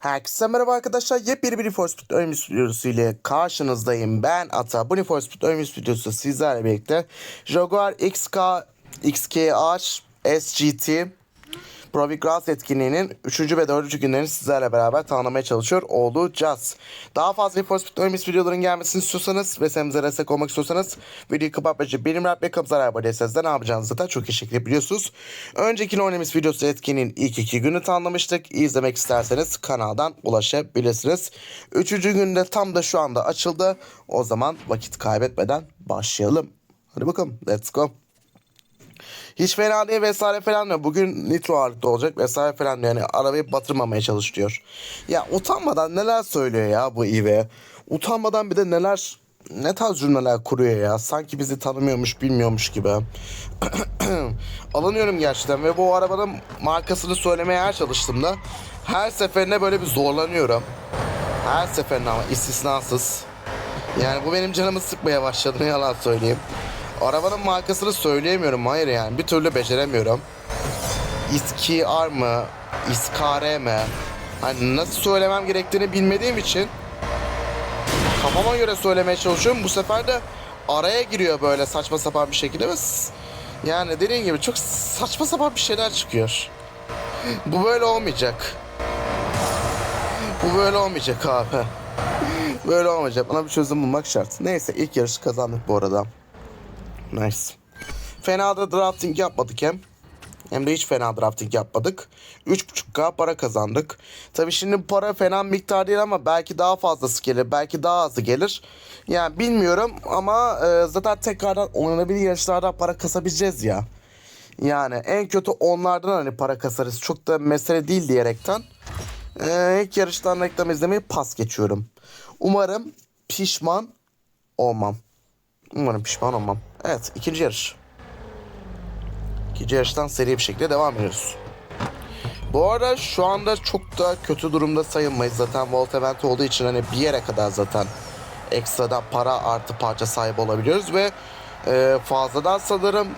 Herkese merhaba arkadaşlar. Yepyeni bir Need for Speed Oyun videosu ile karşınızdayım. Ben Ata. Bu Need for Speed Oyun videosu sizlerle birlikte Jaguar XK, XKR, SGT Pro Big Grass etkinliğinin 3. ve 4. günlerini sizlerle beraber tanımlamaya çalışıyor olacağız. Daha fazla Need for Speed Oyun videoların gelmesini istiyorsanız ve senimize destek olmak istiyorsanız videoyu kapatmayıcı benim rap ve kapı zarar abone ne yapacağınızı da çok iyi şekilde biliyorsunuz. Önceki oynamış videosu etkinliğin ilk iki günü tanımlamıştık. İzlemek isterseniz kanaldan ulaşabilirsiniz. Üçüncü günde tam da şu anda açıldı. O zaman vakit kaybetmeden başlayalım. Hadi bakalım let's go. Hiç fena değil vesaire falan diyor. Bugün nitro ağırlıkta olacak vesaire falan diyor. Yani arabayı batırmamaya çalış. Ya utanmadan neler söylüyor ya bu İve. Utanmadan bir de neler ne tarz cümleler kuruyor ya. Sanki bizi tanımıyormuş bilmiyormuş gibi. Alınıyorum gerçekten ve bu arabanın markasını söylemeye her çalıştığımda her seferinde böyle bir zorlanıyorum. Her seferinde ama istisnasız. Yani bu benim canımı sıkmaya başladı ne yalan söyleyeyim. Arabanın markasını söyleyemiyorum hayır yani bir türlü beceremiyorum. İskar mı? İskare mi? Hani nasıl söylemem gerektiğini bilmediğim için kafama göre söylemeye çalışıyorum. Bu sefer de araya giriyor böyle saçma sapan bir şekilde ve yani dediğim gibi çok saçma sapan bir şeyler çıkıyor. Bu böyle olmayacak. Bu böyle olmayacak abi. Böyle olmayacak. Buna bir çözüm bulmak şart. Neyse ilk yarışı kazandık bu arada. Nice. Fena da drafting yapmadık hem. Hem de hiç fena drafting yapmadık. 3.5k para kazandık. Tabi şimdi para fena miktar değil ama belki daha fazlası gelir. Belki daha azı gelir. Yani bilmiyorum ama e, zaten tekrardan oynanabilir yarışlardan para kasabileceğiz ya. Yani en kötü onlardan hani para kasarız. Çok da mesele değil diyerekten. E, ilk yarıştan reklam izlemeyi pas geçiyorum. Umarım pişman olmam. Umarım pişman olmam. Evet ikinci yarış. İkinci yarıştan seri bir şekilde devam ediyoruz. Bu arada şu anda çok da kötü durumda sayılmayız. Zaten Volt Event olduğu için hani bir yere kadar zaten ekstradan para artı parça sahibi olabiliyoruz ve e, fazladan sanırım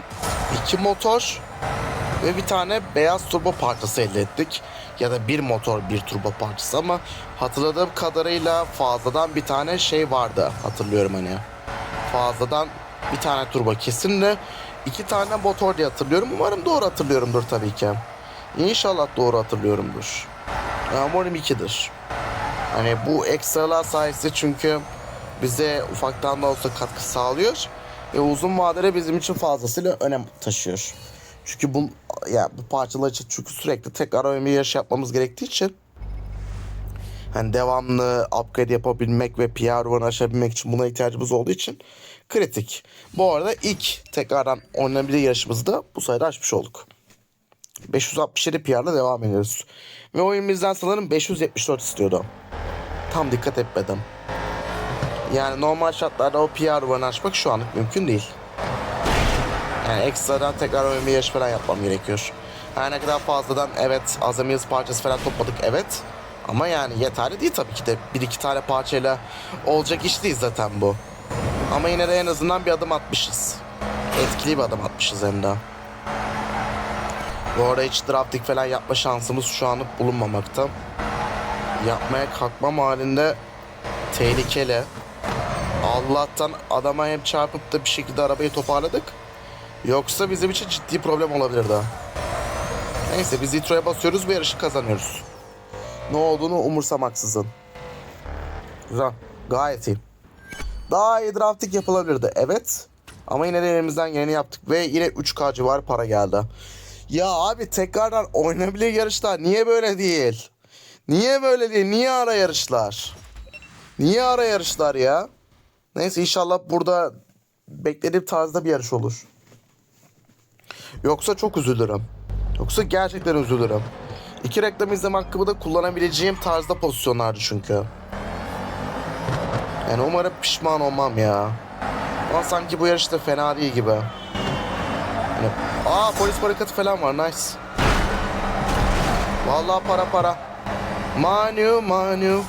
iki motor ve bir tane beyaz turbo parçası elde ettik. Ya da bir motor bir turbo parçası ama hatırladığım kadarıyla fazladan bir tane şey vardı hatırlıyorum hani. Fazladan bir tane turbo kesin de iki tane motor diye hatırlıyorum. Umarım doğru hatırlıyorumdur tabii ki. İnşallah doğru hatırlıyorumdur. Umarım ikidir. Hani bu ekstralar sayesinde çünkü bize ufaktan da olsa katkı sağlıyor. Ve uzun vadede bizim için fazlasıyla önem taşıyor. Çünkü bu ya bu parçalar için çünkü sürekli tekrar önemli yarış yapmamız gerektiği için hani devamlı upgrade yapabilmek ve PR aşabilmek için buna ihtiyacımız olduğu için kritik. Bu arada ilk tekrardan oynanabilir yarışımızı bu sayede açmış olduk. 567 PR'la devam ediyoruz. Ve oyun bizden sanırım 574 istiyordu. Tam dikkat etmedim. Yani normal şartlarda o PR duvarını açmak şu anlık mümkün değil. Yani ekstradan tekrar oyun bir yarış falan yapmam gerekiyor. Her ne kadar fazladan evet azami hız parçası falan topladık evet. Ama yani yeterli değil tabii ki de. Bir iki tane parçayla olacak iş değil zaten bu. Ama yine de en azından bir adım atmışız. Etkili bir adım atmışız hem de. Bu arada hiç drafting falan yapma şansımız şu anlık bulunmamakta. Yapmaya kalkmam halinde tehlikeli. Allah'tan adama hem çarpıp da bir şekilde arabayı toparladık. Yoksa bizim için ciddi problem olabilirdi. Neyse biz Nitro'ya basıyoruz ve yarışı kazanıyoruz. Ne olduğunu umursamaksızın. Güzel. Gayet iyi. Daha iyi drafting yapılabilirdi. Evet. Ama yine de elimizden geleni yaptık. Ve yine 3K civarı para geldi. Ya abi tekrardan oynanabilir yarışlar. Niye böyle değil? Niye böyle değil? Niye ara yarışlar? Niye ara yarışlar ya? Neyse inşallah burada beklediğim tarzda bir yarış olur. Yoksa çok üzülürüm. Yoksa gerçekten üzülürüm. İki reklam izleme hakkımı da kullanabileceğim tarzda pozisyonlardı çünkü. Yani umarım pişman olmam ya. Ama sanki bu yarışta fena değil gibi. Yani, aa polis barikatı falan var nice. Vallahi para para. Manu manu.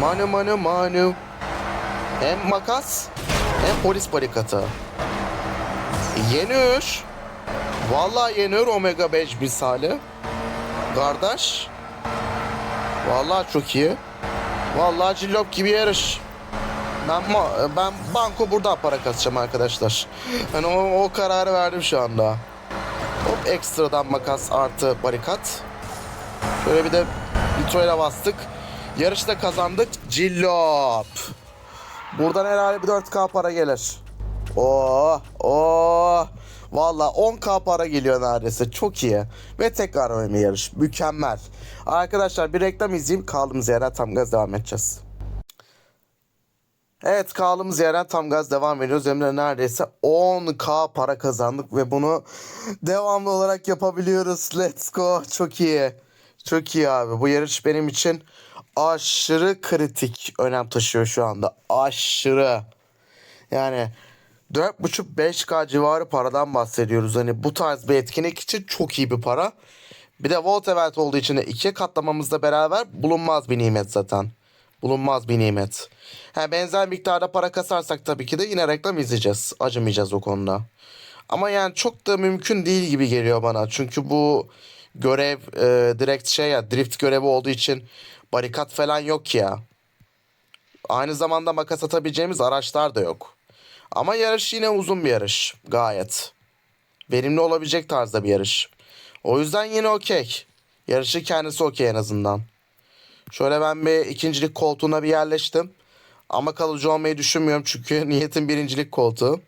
Manu manu manu. Hem makas hem polis barikatı. Yeniyor. Vallahi yeniyor Omega 5 misali. Kardeş. Vallahi çok iyi. Vallahi cillop gibi yarış. Ben ben banko burada para kasacağım arkadaşlar. Ben o, o kararı verdim şu anda. Hop ekstradan makas artı barikat. Şöyle bir de nitroyla bastık. Yarışta kazandık. Cillop. Buradan herhalde bir 4K para gelir. Oo, oo. Valla 10K para geliyor neredeyse. Çok iyi. Ve tekrar önemli yarış. Mükemmel. Arkadaşlar bir reklam izleyeyim. Kaldığımız yerden tam gaz devam edeceğiz. Evet kaldığımız yerden tam gaz devam ediyoruz. Emre neredeyse 10k para kazandık ve bunu devamlı olarak yapabiliyoruz. Let's go. Çok iyi. Çok iyi abi. Bu yarış benim için aşırı kritik önem taşıyor şu anda. Aşırı. Yani 4.5-5k civarı paradan bahsediyoruz. Hani bu tarz bir etkinlik için çok iyi bir para. Bir de Volt Event olduğu için de ikiye katlamamızla beraber bulunmaz bir nimet zaten. Bulunmaz bir nimet. Ha, benzer miktarda para kasarsak tabii ki de yine reklam izleyeceğiz. Acımayacağız o konuda. Ama yani çok da mümkün değil gibi geliyor bana. Çünkü bu görev e, direkt şey ya drift görevi olduğu için barikat falan yok ya. Aynı zamanda makas atabileceğimiz araçlar da yok. Ama yarış yine uzun bir yarış. Gayet. Verimli olabilecek tarzda bir yarış. O yüzden yine okey. Yarışı kendisi okey en azından. Şöyle ben bir ikincilik koltuğuna bir yerleştim. Ama kalıcı olmayı düşünmüyorum çünkü niyetim birincilik koltuğu.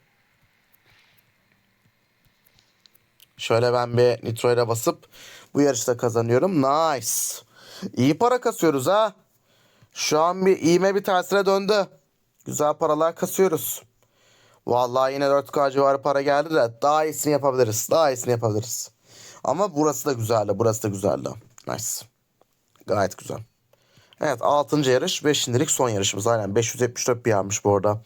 Şöyle ben bir nitroyla basıp bu yarışta kazanıyorum. Nice. İyi para kasıyoruz ha. Şu an bir iğme bir tersine döndü. Güzel paralar kasıyoruz. Vallahi yine 4K civarı para geldi de daha iyisini yapabiliriz. Daha iyisini yapabiliriz. Ama burası da güzeldi. Burası da güzeldi. Nice. Gayet güzel. Evet 6. yarış 5. son yarışımız. Aynen 574 PR'mış bu arada.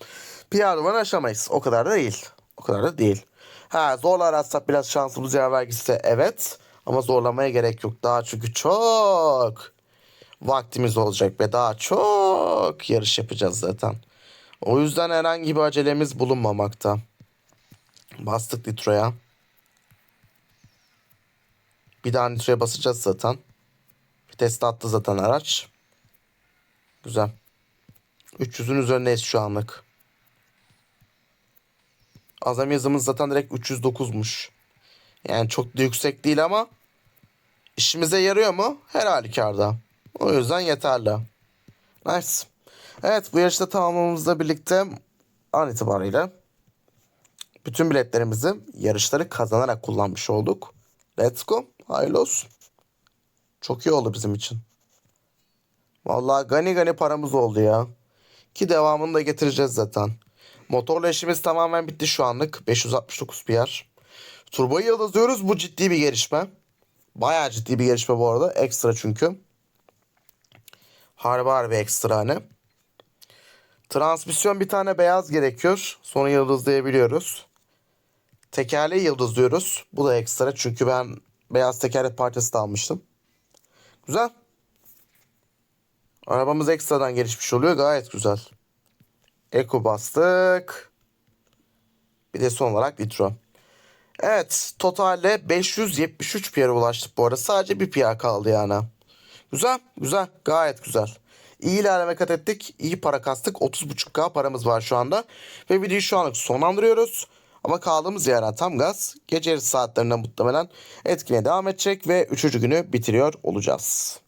PR duvarını aşamayız. O kadar da değil. O kadar da değil. Ha zorla aratsak biraz şansımız yaver gitse evet. Ama zorlamaya gerek yok. Daha çünkü çok vaktimiz olacak ve daha çok yarış yapacağız zaten. O yüzden herhangi bir acelemiz bulunmamakta. Bastık nitroya. Bir daha nitroya basacağız zaten. Vites attı zaten araç. Güzel. 300'ün üzerindeyiz şu anlık. Azami hızımız zaten direkt 309'muş. Yani çok da yüksek değil ama işimize yarıyor mu? Her halükarda. O yüzden yeterli. Nice. Evet bu yarışta tamamlamamızla birlikte an itibariyle bütün biletlerimizi yarışları kazanarak kullanmış olduk. Let's go. Hayırlı olsun. Çok iyi oldu bizim için. Vallahi gani gani paramız oldu ya. Ki devamını da getireceğiz zaten. Motorla işimiz tamamen bitti şu anlık. 569 PR. Turboyu yıldızlıyoruz. Bu ciddi bir gelişme. Bayağı ciddi bir gelişme bu arada. Ekstra çünkü. Harbi harbi ekstra hani. Transmisyon bir tane beyaz gerekiyor. Sonra yıldızlayabiliyoruz. Tekerleği yıldızlıyoruz. Bu da ekstra çünkü ben beyaz tekerlek parçası da almıştım. Güzel. Arabamız ekstradan gelişmiş oluyor. Gayet güzel. Eko bastık. Bir de son olarak nitro. Evet. Totalde 573 PR ulaştık bu arada. Sadece bir PR kaldı yani. Güzel. Güzel. Gayet güzel. İyi ilerleme kat ettik. İyi para kastık. 30.5K paramız var şu anda. Ve videoyu şu anlık sonlandırıyoruz. Ama kaldığımız yerden tam gaz gece saatlerinde muhtemelen etkinliğe devam edecek ve 3. günü bitiriyor olacağız.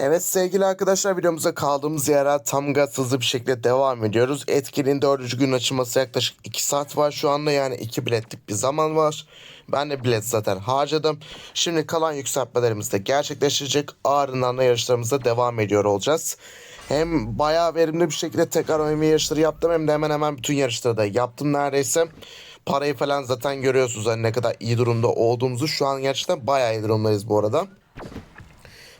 Evet sevgili arkadaşlar videomuza kaldığımız yerden tam gaz hızlı bir şekilde devam ediyoruz. Etkinliğin dördüncü gün açılması yaklaşık 2 saat var şu anda yani 2 biletlik bir zaman var. Ben de bilet zaten harcadım. Şimdi kalan yükseltmelerimiz de gerçekleşecek. Ardından da yarışlarımıza devam ediyor olacağız. Hem bayağı verimli bir şekilde tekrar oyun yarışları yaptım hem de hemen hemen bütün yarışları da yaptım neredeyse. Parayı falan zaten görüyorsunuz hani ne kadar iyi durumda olduğumuzu. Şu an gerçekten bayağı iyi durumdayız bu arada.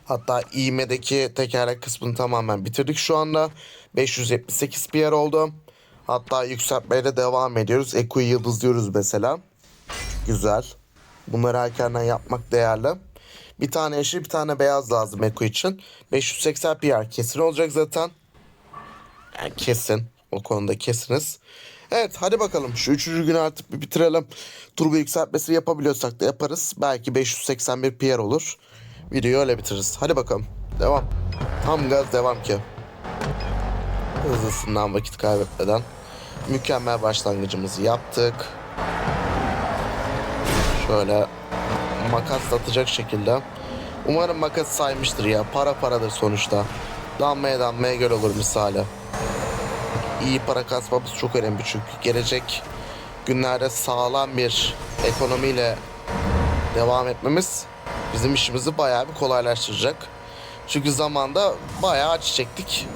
Hatta iğmedeki tekerlek kısmını tamamen bitirdik şu anda. 578 PR oldu. Hatta yükseltmeye de devam ediyoruz. Eko'yu yıldızlıyoruz mesela. Güzel. Bunları erkenden yapmak değerli. Bir tane yeşil bir tane beyaz lazım Eko için. 580 PR kesin olacak zaten. Yani kesin. O konuda kesiniz. Evet hadi bakalım şu üçüncü günü artık bir bitirelim. Turbo yükseltmesi yapabiliyorsak da yaparız. Belki 581 PR olur. Videoyu öyle bitiririz. Hadi bakalım. Devam. Tam gaz devam ki. Hızlısından vakit kaybetmeden. Mükemmel başlangıcımızı yaptık. Şöyle makas atacak şekilde. Umarım makas saymıştır ya. Para paradır sonuçta. Damlaya damlaya göl olur misali. İyi para kasmamız çok önemli çünkü gelecek günlerde sağlam bir ekonomiyle devam etmemiz bizim işimizi bayağı bir kolaylaştıracak. Çünkü zamanda bayağı acı çektik.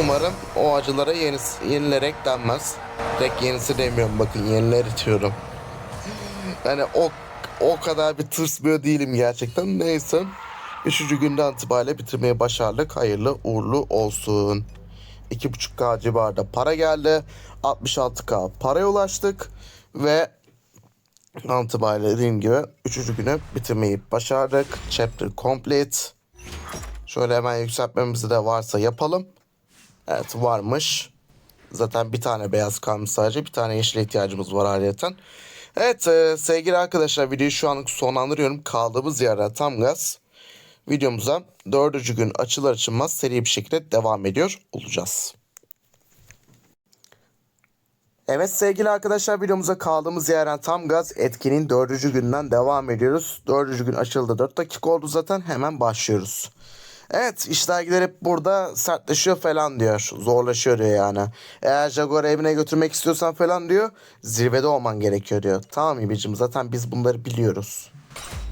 Umarım o acılara yeni, yenilerek denmez. Direkt yenisi demiyorum bakın yenileri diyorum. Yani o o kadar bir tırsmıyor değilim gerçekten. Neyse. Üçüncü günden itibariyle bitirmeyi başardık. Hayırlı uğurlu olsun. 2.5K civarında para geldi. 66K paraya ulaştık. Ve an itibariyle dediğim gibi üçüncü günü bitirmeyi başardık. Chapter complete. Şöyle hemen yükseltmemizi de varsa yapalım. Evet varmış. Zaten bir tane beyaz kalmış sadece. Bir tane yeşil ihtiyacımız var ayrıca. Evet e, sevgili arkadaşlar videoyu şu anlık sonlandırıyorum. Kaldığımız yerden tam gaz. Videomuza dördüncü gün açılır açılmaz seri bir şekilde devam ediyor olacağız. Evet sevgili arkadaşlar videomuza kaldığımız yerden tam gaz etkinin dördüncü günden devam ediyoruz. Dördüncü gün açıldı 4 dakika oldu zaten hemen başlıyoruz. Evet işler giderip burada sertleşiyor falan diyor. Zorlaşıyor diyor yani. Eğer Jaguar'ı evine götürmek istiyorsan falan diyor. Zirvede olman gerekiyor diyor. Tamam İbicim zaten biz bunları biliyoruz.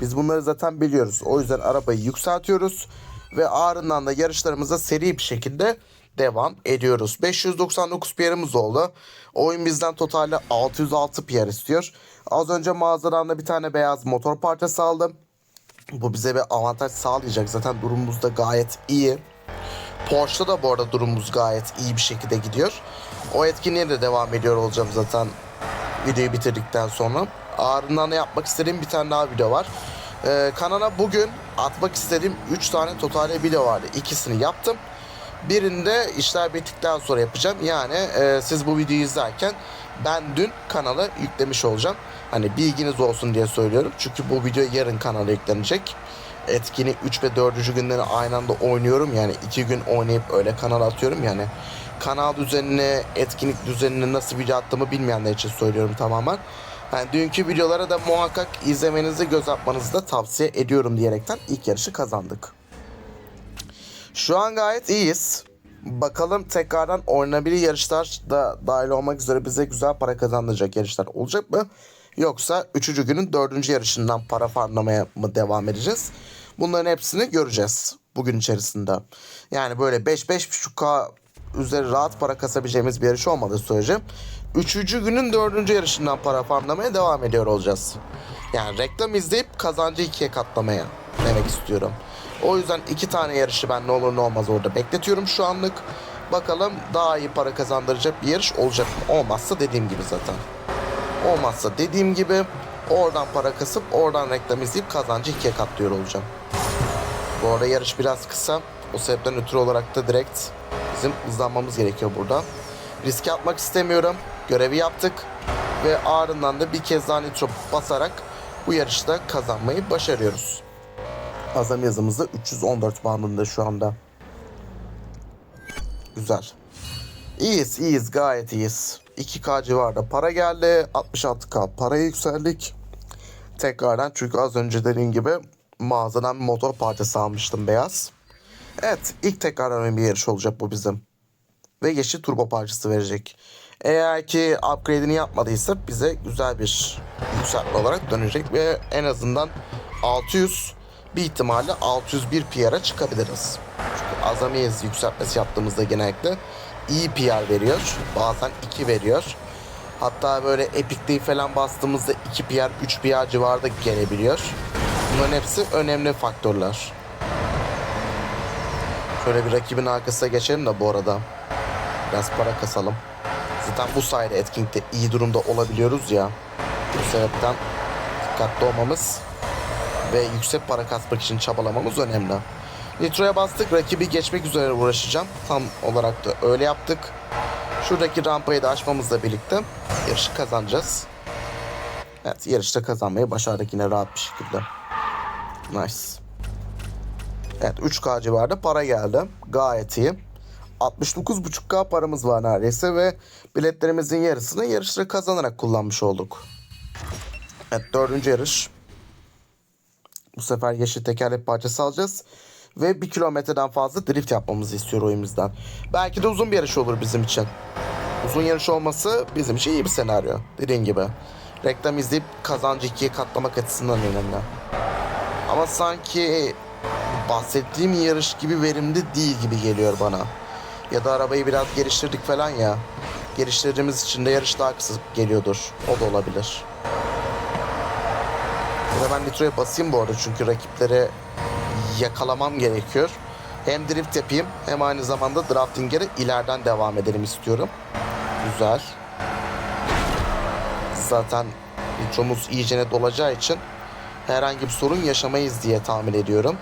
Biz bunları zaten biliyoruz. O yüzden arabayı yükseltiyoruz. Ve ardından da yarışlarımıza seri bir şekilde devam ediyoruz. 599 PR'ımız oldu. Oyun bizden totalde 606 PR istiyor. Az önce mağazadan da bir tane beyaz motor parçası aldım. Bu bize bir avantaj sağlayacak. Zaten durumumuz da gayet iyi. Porsche'da da bu arada durumumuz gayet iyi bir şekilde gidiyor. O etkinliğe de devam ediyor olacağım zaten videoyu bitirdikten sonra. Ardından da yapmak istediğim bir tane daha video var. Ee, kanala bugün atmak istediğim 3 tane total video vardı. İkisini yaptım. Birinde işler bittikten sonra yapacağım. Yani e, siz bu videoyu izlerken ben dün kanala yüklemiş olacağım. Hani bilginiz olsun diye söylüyorum. Çünkü bu video yarın kanala yüklenecek. Etkini 3 ve 4. günleri aynı anda oynuyorum. Yani 2 gün oynayıp öyle kanala atıyorum. Yani kanal düzenini, etkinlik düzenini nasıl video attığımı bilmeyenler için söylüyorum tamamen. Yani dünkü videolara da muhakkak izlemenizi, göz atmanızı da tavsiye ediyorum diyerekten ilk yarışı kazandık. Şu an gayet iyiyiz. Bakalım tekrardan oynanabilir yarışlar da dahil olmak üzere bize güzel para kazandıracak yarışlar olacak mı? Yoksa 3. günün 4. yarışından para farmlamaya mı devam edeceğiz? Bunların hepsini göreceğiz bugün içerisinde. Yani böyle 5-5.5K üzeri rahat para kasabileceğimiz bir yarış olmadığı sürece 3. günün 4. yarışından para farmlamaya devam ediyor olacağız. Yani reklam izleyip kazancı ikiye katlamaya demek istiyorum. O yüzden iki tane yarışı ben ne olur ne olmaz orada bekletiyorum şu anlık. Bakalım daha iyi para kazandıracak bir yarış olacak mı? Olmazsa dediğim gibi zaten. Olmazsa dediğim gibi oradan para kasıp oradan reklam izleyip kazancı ikiye katlıyor olacağım. Bu arada yarış biraz kısa. O sebepten ötürü olarak da direkt bizim hızlanmamız gerekiyor burada. Riske atmak istemiyorum. Görevi yaptık. Ve ardından da bir kez daha nitro basarak bu yarışta kazanmayı başarıyoruz. Azam yazımızda 314 bandında şu anda. Güzel. İyiyiz, iyiyiz, gayet iyiyiz. 2K civarında para geldi. 66K para yükseldik. Tekrardan çünkü az önce dediğim gibi mağazadan bir motor parçası almıştım beyaz. Evet, ilk tekrardan bir yarış olacak bu bizim. Ve yeşil turbo parçası verecek. Eğer ki upgrade'ini yapmadıysa bize güzel bir yükseltme olarak dönecek ve en azından 600 bir ihtimalle 601 PR'a çıkabiliriz. Çünkü azamiyiz yükseltmesi yaptığımızda genellikle iyi PR veriyor. Bazen 2 veriyor. Hatta böyle Epic'te falan bastığımızda 2 PR, 3 PR civarında gelebiliyor. Bunların hepsi önemli faktörler. Şöyle bir rakibin arkasına geçelim de bu arada. Biraz para kasalım. Zaten bu sayede etkinlikte iyi durumda olabiliyoruz ya. Bu sebepten dikkatli olmamız ve yüksek para kasmak için çabalamamız önemli. Nitro'ya bastık. Rakibi geçmek üzere uğraşacağım. Tam olarak da öyle yaptık. Şuradaki rampayı da açmamızla birlikte yarışı kazanacağız. Evet yarışta kazanmayı başardık yine rahat bir şekilde. Nice. Evet 3K civarında para geldi. Gayet iyi. 69.5K paramız var neredeyse ve biletlerimizin yarısını yarışları kazanarak kullanmış olduk. Evet dördüncü yarış. Bu sefer yeşil tekerlek parçası alacağız. Ve bir kilometreden fazla drift yapmamızı istiyor oyumuzdan. Belki de uzun bir yarış olur bizim için. Uzun yarış olması bizim için iyi bir senaryo. Dediğin gibi. Reklam izleyip kazancı ikiye katlamak açısından önemli. Ama sanki bahsettiğim yarış gibi verimli değil gibi geliyor bana. Ya da arabayı biraz geliştirdik falan ya. Geliştirdiğimiz için de yarış daha kısa geliyordur. O da olabilir. Ya ben nitroya basayım bu arada çünkü rakipleri yakalamam gerekiyor. Hem drift yapayım hem aynı zamanda drafting'e de ileriden devam edelim istiyorum. Güzel. Zaten nitromuz iyicene dolacağı için herhangi bir sorun yaşamayız diye tahmin ediyorum.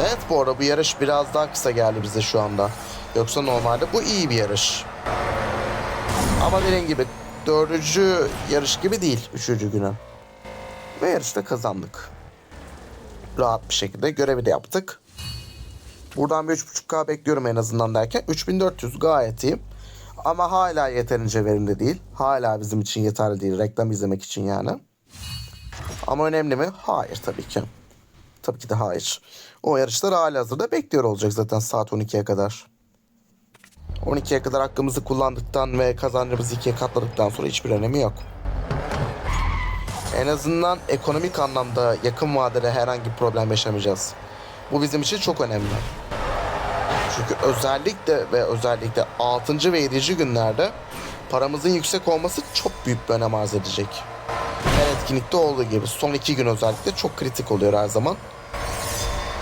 Evet bu arada bu yarış biraz daha kısa geldi bize şu anda. Yoksa normalde bu iyi bir yarış. Ama dediğim gibi dördüncü yarış gibi değil üçüncü günü. Ve yarışta kazandık. Rahat bir şekilde görevi de yaptık. Buradan bir 3.5K bekliyorum en azından derken 3400 gayet iyi. Ama hala yeterince verimli değil. Hala bizim için yeterli değil. Reklam izlemek için yani. Ama önemli mi? Hayır tabii ki. Tabii ki de hayır. O yarışlar hala hazırda bekliyor olacak zaten saat 12'ye kadar. 12'ye kadar hakkımızı kullandıktan ve kazancımızı ikiye katladıktan sonra hiçbir önemi yok. En azından ekonomik anlamda yakın vadede herhangi bir problem yaşamayacağız. Bu bizim için çok önemli. Çünkü özellikle ve özellikle 6. ve 7. günlerde paramızın yüksek olması çok büyük bir önem arz edecek. Her etkinlikte olduğu gibi son iki gün özellikle çok kritik oluyor her zaman.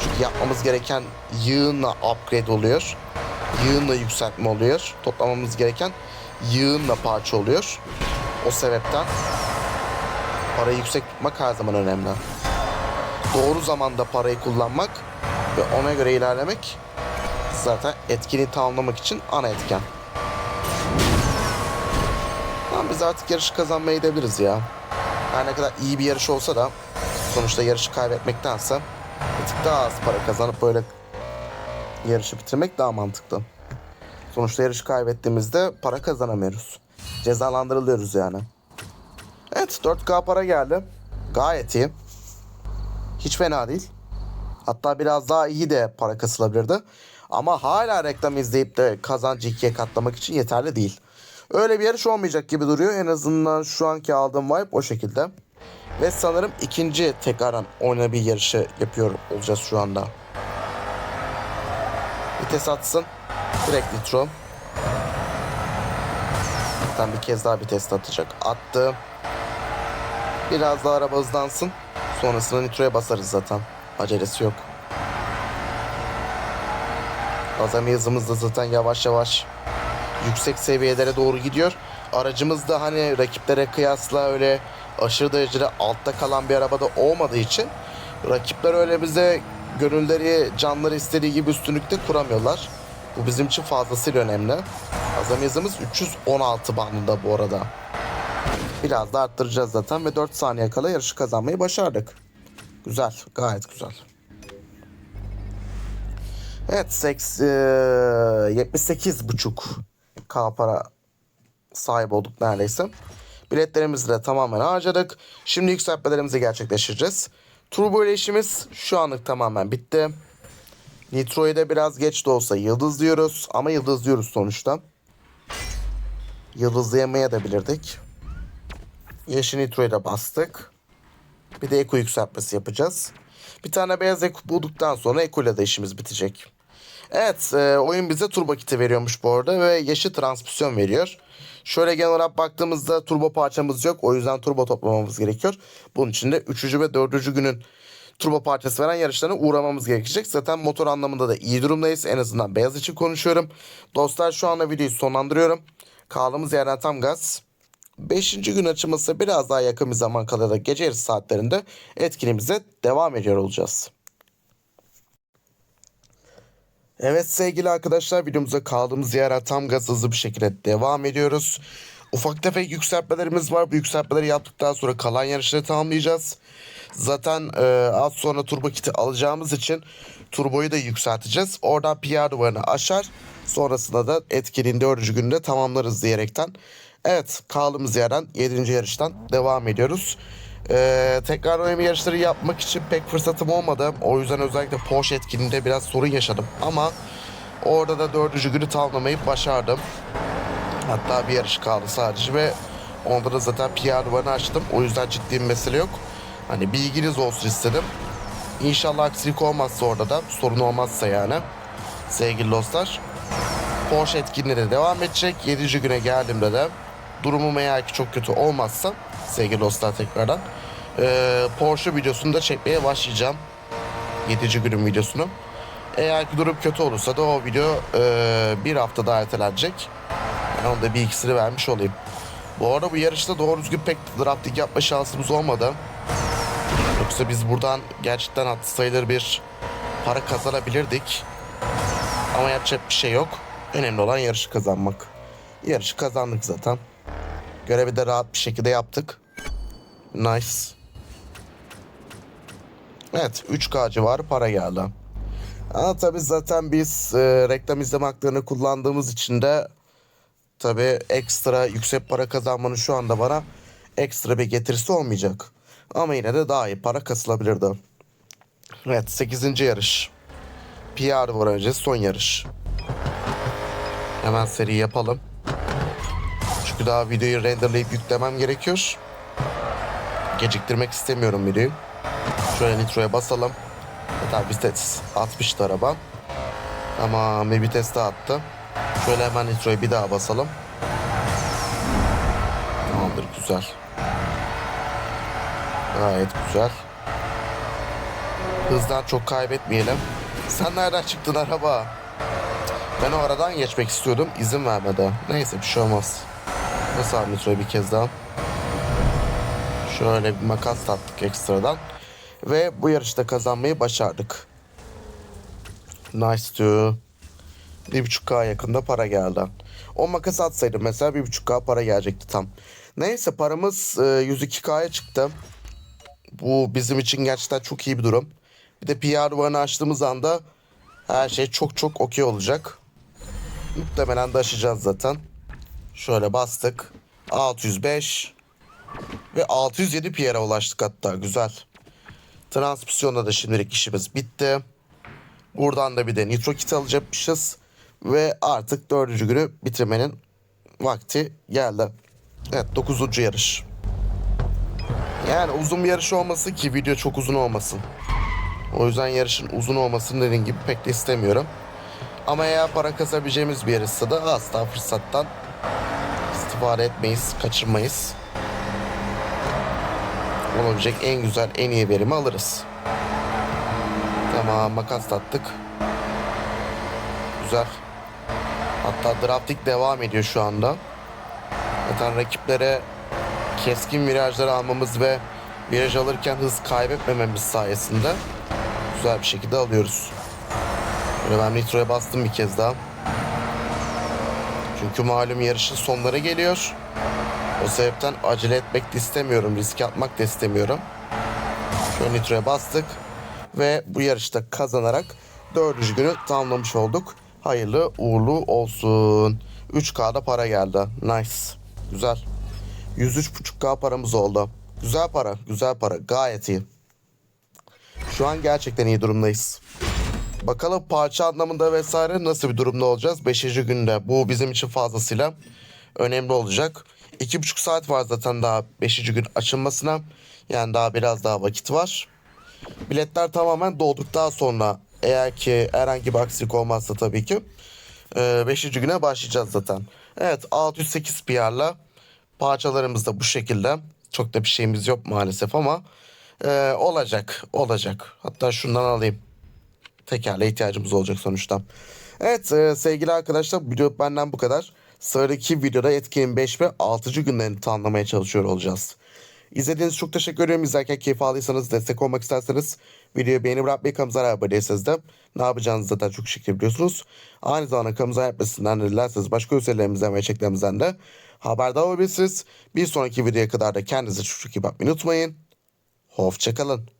Çünkü yapmamız gereken yığınla upgrade oluyor. Yığınla yükseltme oluyor. Toplamamız gereken yığınla parça oluyor. O sebepten parayı yüksek tutmak her zaman önemli. Doğru zamanda parayı kullanmak ve ona göre ilerlemek zaten etkini tamamlamak için ana etken. Tamam biz artık yarışı kazanmaya gidebiliriz ya. Her ne kadar iyi bir yarış olsa da sonuçta yarışı kaybetmektense bir tık daha az para kazanıp böyle yarışı bitirmek daha mantıklı. Sonuçta yarışı kaybettiğimizde para kazanamıyoruz. Cezalandırılıyoruz yani. Evet 4K para geldi. Gayet iyi. Hiç fena değil. Hatta biraz daha iyi de para kasılabilirdi. Ama hala reklam izleyip de kazancı ikiye katlamak için yeterli değil. Öyle bir yarış olmayacak gibi duruyor. En azından şu anki aldığım vibe o şekilde. Ve sanırım ikinci tekrardan oyna bir yarışı yapıyor olacağız şu anda. Vites atsın. Direkt nitro. Zaten bir kez daha bir test atacak. Attı. Biraz daha araba hızlansın. Sonrasında nitroya basarız zaten. Acelesi yok. Azami hızımız da zaten yavaş yavaş yüksek seviyelere doğru gidiyor. Aracımız da hani rakiplere kıyasla öyle aşırı derecede altta kalan bir arabada olmadığı için rakipler öyle bize gönülleri, canları istediği gibi üstünlükte kuramıyorlar. Bu bizim için fazlasıyla önemli. Azami hızımız 316 bandında bu arada. Biraz da arttıracağız zaten ve 4 saniye kala yarışı kazanmayı başardık. Güzel, gayet güzel. Evet, seks, e, 78,5 K para sahip olduk neredeyse. Biletlerimizi de tamamen harcadık. Şimdi yükseltmelerimizi gerçekleştireceğiz. Turbo ile işimiz şu anlık tamamen bitti. Nitro'yu da biraz geç de olsa yıldızlıyoruz. Ama yıldızlıyoruz sonuçta. Yıldızlayamaya da bilirdik. Yeşil Nitro'yu da bastık. Bir de Eko yükseltmesi yapacağız. Bir tane beyaz Eko bulduktan sonra Eko ile de işimiz bitecek. Evet e, oyun bize turbo kiti veriyormuş bu arada ve yeşil transmisyon veriyor. Şöyle genel olarak baktığımızda turbo parçamız yok. O yüzden turbo toplamamız gerekiyor. Bunun için de 3. ve 4. günün turbo parçası veren yarışlarına uğramamız gerekecek. Zaten motor anlamında da iyi durumdayız. En azından beyaz için konuşuyorum. Dostlar şu anda videoyu sonlandırıyorum. Kaldığımız yerden tam gaz. 5. gün açılması biraz daha yakın bir zaman kalır da gece yarısı saatlerinde etkinliğimize devam ediyor olacağız. Evet sevgili arkadaşlar videomuza kaldığımız yere tam gaz hızlı bir şekilde devam ediyoruz. Ufak tefek yükseltmelerimiz var. Bu yükseltmeleri yaptıktan sonra kalan yarışları tamamlayacağız. Zaten e, az sonra turbo kiti alacağımız için turboyu da yükselteceğiz. Oradan PR duvarını aşar. Sonrasında da etkinliğin 4. gününde tamamlarız diyerekten. Evet kaldığımız yerden 7. yarıştan devam ediyoruz. Ee, tekrar önemli yarışları yapmak için pek fırsatım olmadı. O yüzden özellikle Porsche etkinliğinde biraz sorun yaşadım. Ama orada da dördüncü günü tamamlamayı başardım. Hatta bir yarış kaldı sadece ve onda da zaten PR duvarını açtım. O yüzden ciddi bir mesele yok. Hani bilginiz olsun istedim. İnşallah aksilik olmazsa orada da sorun olmazsa yani. Sevgili dostlar. Porsche etkinliğine de devam edecek. 7. güne geldiğimde de durumum eğer ki çok kötü olmazsa sevgili dostlar tekrardan eee, Porsche videosunu da çekmeye başlayacağım. 7. günün videosunu. Eğer ki durum kötü olursa da o video eee, bir hafta daha ertelenecek. Yani onu da bir ikisini vermiş olayım. Bu arada bu yarışta doğru düzgün pek drafting yapma şansımız olmadı. Yoksa biz buradan gerçekten hatlı sayılır bir para kazanabilirdik. Ama yapacak bir şey yok. Önemli olan yarışı kazanmak. Yarışı kazandık zaten. Görevi de rahat bir şekilde yaptık. Nice. Evet 3K civarı para geldi. Ama tabii zaten biz e, reklam izleme haklarını kullandığımız için de tabii ekstra yüksek para kazanmanın şu anda bana ekstra bir getirisi olmayacak. Ama yine de daha iyi para kasılabilirdi. Evet 8. yarış. PR var önce son yarış. Hemen seri yapalım. Çünkü daha videoyu renderlayıp yüklemem gerekiyor. Geciktirmek istemiyorum videoyu. Şöyle nitroya basalım. Hatta vites atmıştı araba. Ama bir vites daha attı. Şöyle hemen nitroya bir daha basalım. Tamamdır güzel. Gayet güzel. Hızdan çok kaybetmeyelim. Sen nereden çıktın araba? Ben o aradan geçmek istiyordum. izin vermedi. Neyse bir şey olmaz. Nasıl abi nitroyu bir kez daha. Şöyle bir makas tattık ekstradan. Ve bu yarışta kazanmayı başardık. Nice to. 1.5K yakında para geldi. O makas atsaydım mesela 1.5K para gelecekti tam. Neyse paramız e, 102K'ya çıktı. Bu bizim için gerçekten çok iyi bir durum. Bir de PR duvarını açtığımız anda her şey çok çok okey olacak. Muhtemelen de aşacağız zaten. Şöyle bastık. 605 ve 607 PR'a ulaştık hatta güzel. Transmisyonda da şimdilik işimiz bitti. Buradan da bir de nitro kit alacakmışız. Ve artık dördüncü günü bitirmenin vakti geldi. Evet dokuzuncu yarış. Yani uzun bir yarış olması ki video çok uzun olmasın. O yüzden yarışın uzun olmasını dediğim gibi pek de istemiyorum. Ama eğer para kazabileceğimiz bir yarışsa da asla fırsattan istifade etmeyiz, kaçırmayız. Olabilecek en güzel, en iyi verimi alırız. Tamam, makas attık. Güzel. Hatta drafting devam ediyor şu anda. Zaten rakiplere keskin virajlar almamız ve viraj alırken hız kaybetmememiz sayesinde güzel bir şekilde alıyoruz. Böyle ben nitroya bastım bir kez daha. Çünkü malum yarışın sonları geliyor. O sebepten acele etmek de istemiyorum. Riske atmak da istemiyorum. Şöyle nitroya bastık. Ve bu yarışta kazanarak dördüncü günü tamamlamış olduk. Hayırlı uğurlu olsun. 3K'da para geldi. Nice. Güzel. 103.5K paramız oldu. Güzel para, güzel para. Gayet iyi. Şu an gerçekten iyi durumdayız. Bakalım parça anlamında vesaire nasıl bir durumda olacağız 5. günde. Bu bizim için fazlasıyla önemli olacak. 2,5 saat var zaten daha 5. gün açılmasına. Yani daha biraz daha vakit var. Biletler tamamen dolduktan sonra eğer ki herhangi bir aksilik olmazsa tabii ki 5. güne başlayacağız zaten. Evet 608 PR'la parçalarımız da bu şekilde. Çok da bir şeyimiz yok maalesef ama e, olacak olacak. Hatta şundan alayım. Tekerle ihtiyacımız olacak sonuçta. Evet e, sevgili arkadaşlar video benden bu kadar. Sıradaki videoda etkinin 5 ve 6. günlerini tamamlamaya çalışıyor olacağız. İzlediğiniz çok teşekkür ederim. İzlerken keyif aldıysanız, destek olmak isterseniz Videoyu beğeni bırakmayı, kanalımıza abone değilseniz de ne yapacağınızı zaten çok şekilde biliyorsunuz. Aynı zamanda kanalımıza yapmasından da dilerseniz başka üzerlerimizden ve içeriklerimizden de haberdar olabilirsiniz. Bir sonraki videoya kadar da kendinize çok iyi bakmayı unutmayın. Hoşçakalın.